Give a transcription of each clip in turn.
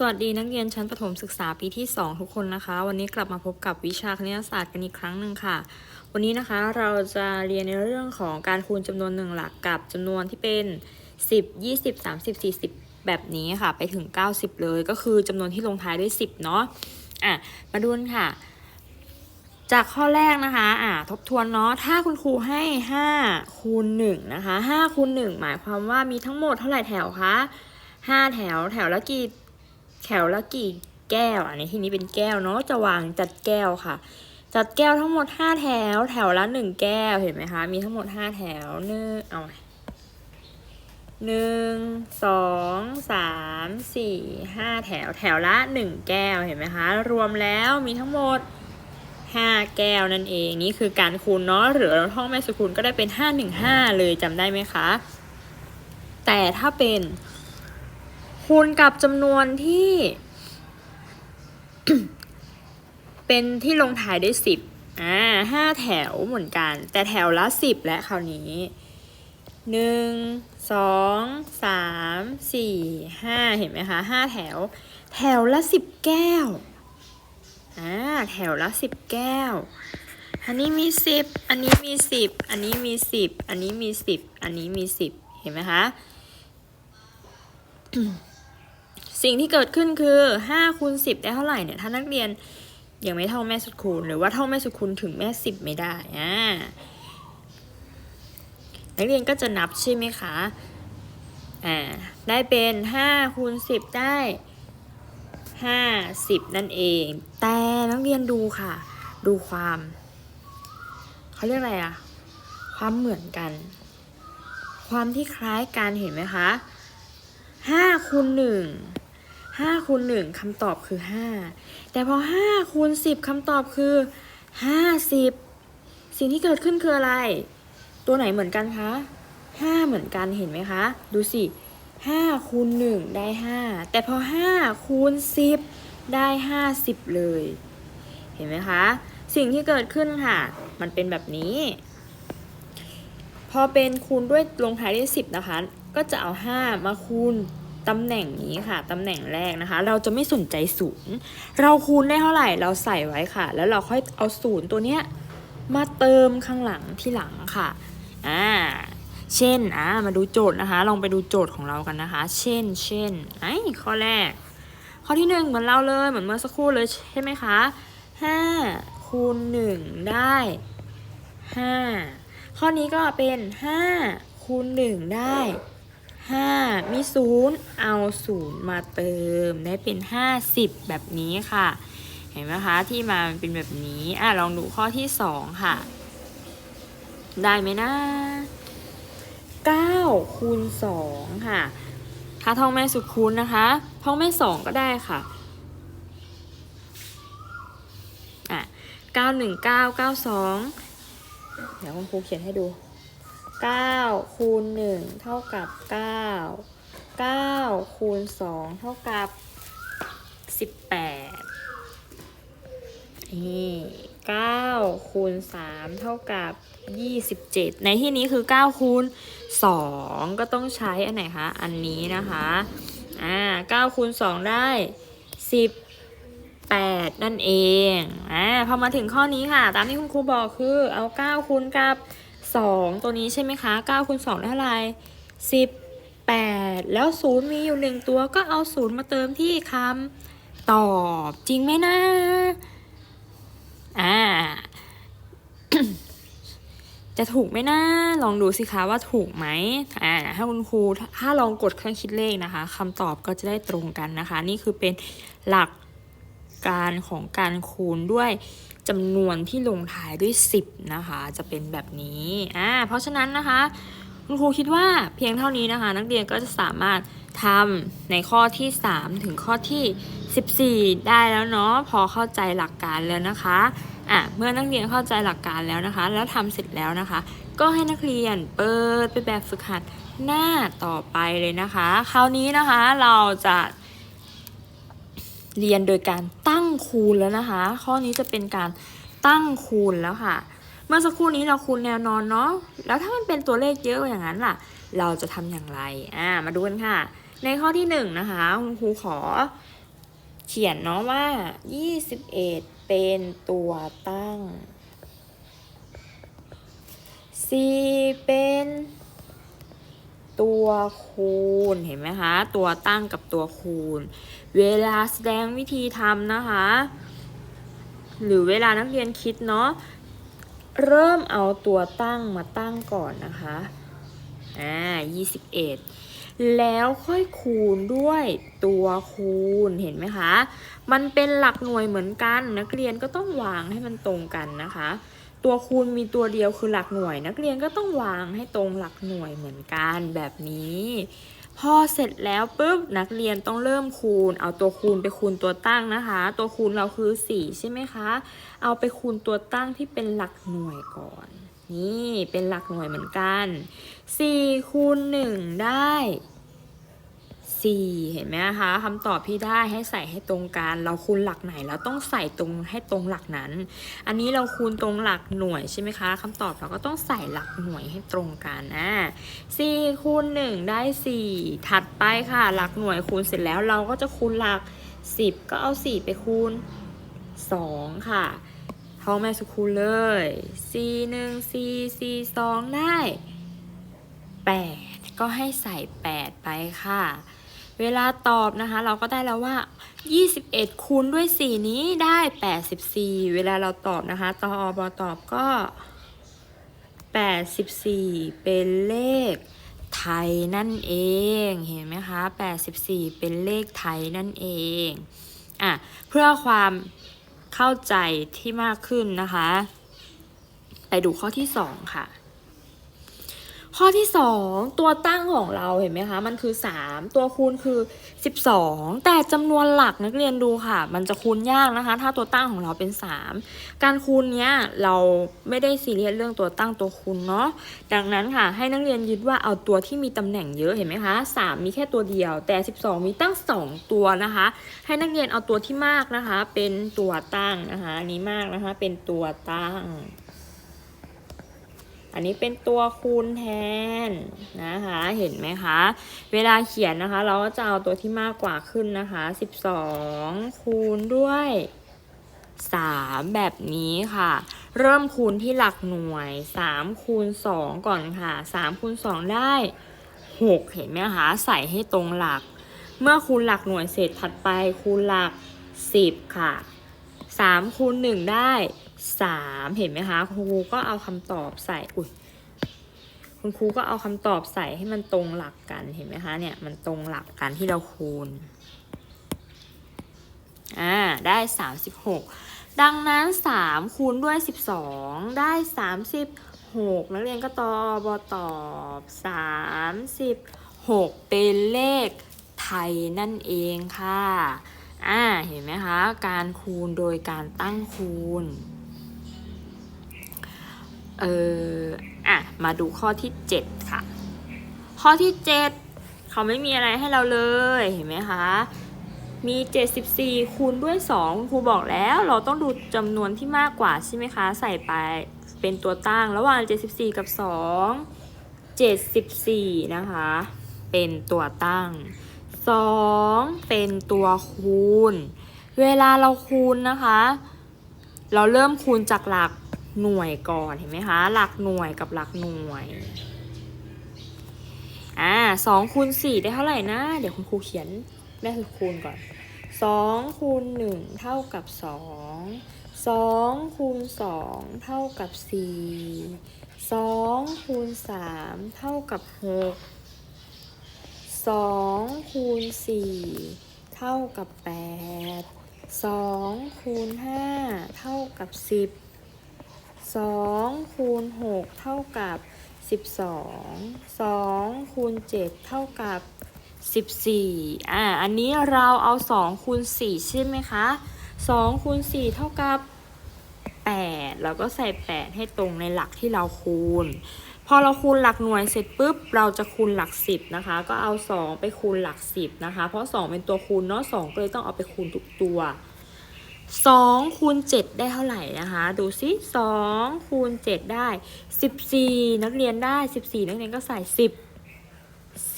สวัสดีนักเรียนชั้นประถมศึกษาปีที่ 2 ทุกคนนะคะ วันนี้กลับมาพบกับวิชาคณิตศาสตร์กันอีกครั้งหนึ่งค่ะ วันนี้นะคะเราจะเรียนในเรื่องของการคูณจำนวนหนึ่งหลักกับจำนวนที่เป็น 10 20 30 40 แบบนี้ค่ะ ไปถึง 90 เลยก็คือจำนวนที่ลงท้ายด้วย 10 เนาะอะมาดูนค่ะ จากข้อแรกนะคะอ่าทบทวนเนาะถ้าคุณครูให้ 5คูณ1นะคะ5คูณ1หมายความว่ามีทั้งหมดเท่าไหร่แถวคะ5แถวแถวละกี่ แถวละกี่แก้ว อันนี้ที่นี้เป็นแก้วเนาะจะวางจัดแก้วค่ะ จัดแก้วทั้งหมด5แถว แถวละ1แก้วเห็นไหมคะ มีทั้งหมด5แถวหนึ่งเอาหมหนึ่งสองสามสี่ห้าแถวแถวละ1แก้วเห็นไหมคะ รวมแล้วมีทั้งหมด5แก้วนั่นเองนี่คือการคูณเนาะหรือเราท่องแม่สุคูณก็ได้เป็น515เลยจำได้ไหมคะ แต่ถ้าเป็น คูณกับจำนวนที่ เป็นที่ลงท้ายด้วยสิบอ่าห้าแถวเหมือนกัน แต่แถวละสิบและคราวนี้หนึ่งสองสามสี่ห้าเห็นไหมคะห้าแถว แถวละสิบแก้วอ่าแถวละสิบแก้ว อันนี้มีสิบอันนี้มีสิบอันนี้มีสิบอันนี้มีสิบอันนี้มีสิบเห็นไหมคะ สิ่งที่เกิดขึ้นคือ5คูณ10 ได้เท่าไหร่เนี่ย ถ้านักเรียนยังไม่เท่าแม่สุดคูณ หรือว่าเท่าแม่สุดคูณถึงแม่ 10 ไม่ได้อ่านักเรียนก็จะนับใช่ไหมคะอ่าได้เป็น5คูณ10 ได้ 50 นั่นเอง แต่นักเรียนดูค่ะ ดูความเขาเรียกอะไรอะความเหมือนกัน ความที่คล้ายกันเห็นไหมคะห้าคูณหนึ่ง ห้าคูณหนึ่งคำตอบคือห้าแต่พอห้าคูณสิบคำตอบคือห้าสิบสิ่งที่เกิดขึ้นคืออะไร ตัวไหนเหมือนกันคะห้าเหมือนกันเห็นไหมคะ ดูสิห้าคูณหนึ่งได้ห้าแต่พอห้าคูณสิบได้ห้าสิบเลย เห็นไหมคะ สิ่งที่เกิดขึ้นค่ะ มันเป็นแบบนี้ พอเป็นคูณด้วยลงท้ายด้วย 10 นะคะ ก็จะเอา 5 มาคูณ ตำแหน่งนี้ค่ะตำแหน่งแรกนะคะ เราจะไม่สนใจศูนย์เราคูณได้เท่าไหร่เราใส่ไว้ค่ะ แล้วเราค่อยเอาศูนย์ตัวเนี้ยมาเติมข้างหลังที่หลังค่ะอ่าเช่นอ่ามาดูโจทย์นะคะ ลองไปดูโจทย์ของเรากันนะคะ เช่น เช่นไอ้ข้อแรก ข้อที่หนึ่งเหมือนเราเลยเหมือนเมื่อสักครู่เลยใช่ไหมคะห้าคูณหนึ่งได้ห้าข้อนี้ก็เป็น5คูณ1ได้ 5 มี 0 เอา 0 มาเติมได้เป็น 50 แบบนี้ค่ะ เห็นไหมคะ ที่มามันเป็นแบบนี้ อะ ลองดูข้อที่ 2 ค่ะ ได้ไหมนะ 9 คูณ 2 ค่ะ ถ้าท่องแม่สุดคูณนะคะ ท่องแม่ 2 ก็ได้ค่ะอะ919 92 เดี๋ยวคุณครูเขียนให้ดู 9คูณ1เท่ากับ 9 9คูณ2เท่ากับ 18 นี่9คูณ3เท่ากับ 27 ในที่นี้คือ 9 คูณ 2 ก็ต้องใช้อันไหนคะ อันนี้นะคะ อ่า9คูณ 2 ได้ 18 นั่นเอง อ่า พอมาถึงข้อนี้ค่ะ ตามที่คุณครูบอกคือเอา 9 คูณกับ 2 ตัวนี้ใช่ไหมคะ9คูณ2ได้เท่าไหร่18 แล้ว 0 มีอยู่ 1 ตัวก็เอา 0 มาเติมที่คำตอบจริงไหมนะอ่าจะถูกไหมนะลองดูสิคะว่าถูกไหมอ่าถ้าคุณครูถ้าลองกดเครื่องคิดเลขนะคะคำตอบก็จะได้ตรงกันนะคะ นี่คือเป็นหลัก การของการคูณด้วยจำนวนที่ลงท้ายด้วย 10 นะคะ จะเป็นแบบนี้อ่าเพราะฉะนั้นนะคะคุณครูคิดว่าเพียงเท่านี้นะคะ นักเรียนก็จะสามารถทำในข้อที่ 3 ถึงข้อที่ 14 ได้แล้วเนาะพอเข้าใจหลักการแล้วนะคะอะเมื่อนักเรียนเข้าใจหลักการแล้วนะคะ แล้วทำเสร็จแล้วนะคะ ก็ให้นักเรียนเปิดไปแบบฝึกหัดหน้าต่อไปเลยนะคะ คราวนี้นะคะเราจะ เรียนโดยการตั้งคูณแล้วนะคะ ข้อนี้จะเป็นการตั้งคูณแล้วค่ะ เมื่อสักครู่นี้เราคูณแนวนอนเนาะแล้วถ้ามันเป็นตัวเลขเยอะอย่างนั้นล่ะ เราจะทำอย่างไรอ่ามาดูกันค่ะ ในข้อที่หนึ่งนะคะคุณครูขอ เขียนเนาะว่า 21 เป็นตัวตั้ง 4 เป็น ตัวคูณเห็นไหมคะ ตัวตั้งกับตัวคูณ เวลาแสดงวิธีทำนะคะ หรือเวลานักเรียนคิดเนาะเริ่มเอาตัวตั้งมาตั้งก่อนนะคะ อ่า21แล้วค่อยคูณด้วยตัวคูณเห็นไหมคะ มันเป็นหลักหน่วยเหมือนกัน นักเรียนก็ต้องวางให้มันตรงกันนะคะ ตัวคูณมีตัวเดียวคือหลักหน่วย นักเรียนก็ต้องวางให้ตรงหลักหน่วยเหมือนกันแบบนี้ พอเสร็จแล้วปุ๊บนักเรียนต้องเริ่มคูณ เอาตัวคูณไปคูณตัวตั้งนะคะ ตัวคูณเราคือ 4 ใช่ไหมคะ เอาไปคูณตัวตั้งที่เป็นหลักหน่วยก่อน นี่เป็นหลักหน่วยเหมือนกัน4คูณ1ได้ 4 เห็นไหมคะคำตอบที่ได้ให้ใส่ให้ตรงกัน เราคูณหลักไหนเราต้องใส่ตรงให้ตรงหลักนั้น อันนี้เราคูณตรงหลักหน่วยใช่ไหมคะคำตอบเราก็ต้องใส่หลักหน่วยให้ตรงกันอ่า4คูณ1ได้ 4 ถัดไปค่ะ หลักหน่วยคูณเสร็จแล้วเราก็จะคูณหลัก 10 ก็เอา 4 ไปคูณ 2 ค่ะท้องแม่สุคูณเลย 4 1 4 4 2 ได้ 8ก็ให้ใส่ 8 ไปค่ะ เวลาตอบนะคะ เราก็ได้แล้วว่า 21 คูณด้วย 4 นี้ได้ 84 เวลาเราตอบนะคะ ตอบตอบก็ 84 เป็นเลขไทยนั่นเอง เห็นไหมคะ 84 เป็นเลขไทยนั่นเองอะเพื่อความเข้าใจที่มากขึ้นนะคะ ไปดูข้อที่ 2 ค่ะ ข้อที่ 2 ตัวตั้งของเราเห็นไหมคะ มันคือ 3 ตัวคูณคือ 12 แต่จำนวนหลักนักเรียนดูค่ะ มันจะคูณยากนะคะ ถ้าตัวตั้งของเราเป็น 3 การคูณเนี้ยเราไม่ได้ซีเรียสเรื่องตัวตั้งตัวคูณเนาะดังนั้นค่ะ ให้นักเรียนยึดว่าเอาตัวที่มีตำแหน่งเยอะเห็นไหมคะ3 มีแค่ตัวเดียว แต่ 12 มีตั้ง 2 ตัวนะคะ ให้นักเรียนเอาตัวที่มากนะคะ เป็นตัวตั้งนะคะอันนี้มากนะคะ เป็นตัวตั้ง อันนี้เป็นตัวคูณแทนนะคะ เห็นไหมคะ เวลาเขียนนะคะ เราก็จะเอาตัวที่มากกว่าขึ้นนะคะ 12 คูณด้วย 3 แบบนี้ค่ะ เริ่มคูณที่หลักหน่วย 3 คูณ 2 ก่อนค่ะ 3 คูณ 2 ได้ 6 เห็นไหมคะ ใส่ให้ตรงหลัก เมื่อคูณหลักหน่วยเสร็จถัดไปคูณหลัก 10 ค่ะ3คูณ1ได้ 3เห็นไหมคะครูก็เอาคำตอบใส่อุ้ยคุณครูก็เอาคำตอบใส่ให้มันตรงหลักกันเห็นไหมคะเนี่ยมันตรงหลักกันที่เราคูณอ่าได้ 36 ดังนั้น 3 คูณด้วย 12 ได้ 36 นักเรียนก็ตอบบตอบ 36 เป็นเลขไทยนั่นเองค่ะอ่าเห็นไหมคะ การคูณโดยการตั้งคูณ เอออะ มาดูข้อที่ 7 ค่ะ ข้อที่ 7 เขาไม่มีอะไรให้เราเลยเห็นไหมคะ มี 74 คูณด้วย 2 ครูบอกแล้ว เราต้องดูจำนวนที่มากกว่าใช่ไหมคะ ใส่ไปเป็นตัวตั้งระหว่าง 74 กับ 2 74 นะคะ เป็นตัวตั้ง 2 เป็นตัวคูณ เวลาเราคูณนะคะ เราเริ่มคูณจากหลัก หน่วยก่อนเห็นไหมคะ หลักหน่วยกับหลักหน่วย อ่าสองคูณสี่ได้เท่าไหร่นะ เดี๋ยวคุณครูเขียนแม่คือคูณก่อนสองคูณหนึ่งเท่ากับสองสองคูณสองเท่ากับสี่สองคูณสามเท่ากับหกสองคูณสี่เท่ากับแปดสองคูณห้าเท่ากับสิบ สองคูณหกเท่ากับสิบสองสองคูณเจ็ดเท่ากับสิบสี่อ่า อันนี้เราเอาสองคูณสี่ใช่ไหมคะสองคูณสี่เท่ากับแปดเราก็ใส่แปดให้ตรงในหลักที่เราคูณ พอเราคูณหลักหน่วยเสร็จปุ๊บ เราจะคูณหลักสิบนะคะ ก็เอา2ไปคูณหลักสิบนะคะ เพราะ2เป็นตัวคูณเนาะ2ก็เลยต้องเอาไปคูณทุกตัว 2คูณ7ได้เท่าไหร่นะคะ ดูซิ2คูณ7ได้ 14 นักเรียนได้ 14 นักเรียนก็ใส่10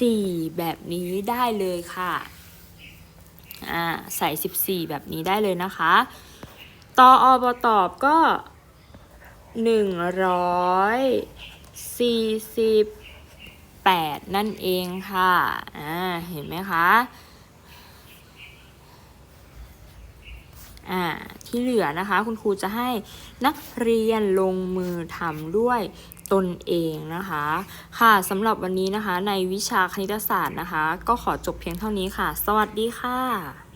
4แบบนี้ได้เลยค่ะอ่าใส่ 14 แบบนี้ได้เลยนะคะตออบตอบก็ 148 นั่นเองค่ะอ่าเห็นไหมคะ อ่าที่เหลือนะคะ คุณครูจะให้นักเรียนลงมือทำด้วยตนเองนะคะ ค่ะสำหรับวันนี้นะคะ ในวิชาคณิตศาสตร์นะคะ ก็ขอจบเพียงเท่านี้ค่ะ สวัสดีค่ะ